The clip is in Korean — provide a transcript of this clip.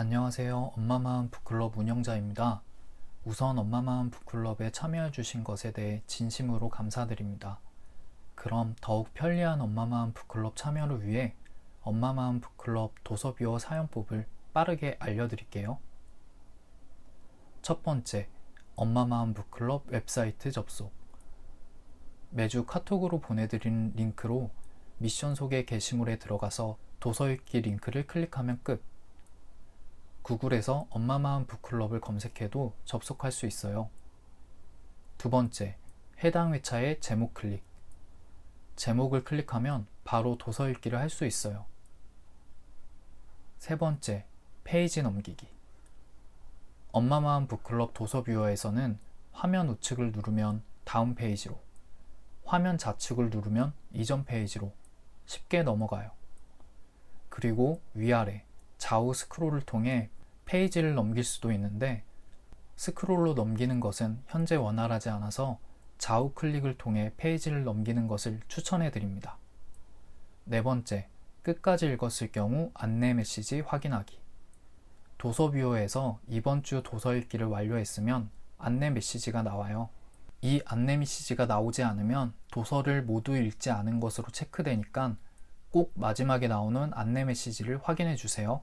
안녕하세요. 엄마마음 북클럽 운영자입니다. 우선 엄마마음 북클럽에 참여해 주신 것에 대해 진심으로 감사드립니다. 그럼 더욱 편리한 엄마마음 북클럽 참여를 위해 엄마마음 북클럽 도서비어 사용법을 빠르게 알려드릴게요. 첫 번째, 엄마마음 북클럽 웹사이트 접속. 매주 카톡으로 보내드리는 링크로 미션 소개 게시물에 들어가서 도서 읽기 링크를 클릭하면 끝. 구글에서 엄마 마음 북클럽을 검색해도 접속할 수 있어요. 두 번째, 해당 회차의 제목 클릭. 제목을 클릭하면 바로 도서 읽기를 할 수 있어요. 세 번째, 페이지 넘기기. 엄마 마음 북클럽 도서 뷰어에서는 화면 우측을 누르면 다음 페이지로, 화면 좌측을 누르면 이전 페이지로 쉽게 넘어가요. 그리고 위아래, 좌우 스크롤을 통해 페이지를 넘길 수도 있는데 스크롤로 넘기는 것은 현재 원활하지 않아서 좌우 클릭을 통해 페이지를 넘기는 것을 추천해 드립니다. 네 번째, 끝까지 읽었을 경우 안내 메시지 확인하기. 도서뷰어에서 이번 주 도서 읽기를 완료했으면 안내 메시지가 나와요. 이 안내 메시지가 나오지 않으면 도서를 모두 읽지 않은 것으로 체크되니까 꼭 마지막에 나오는 안내 메시지를 확인해 주세요.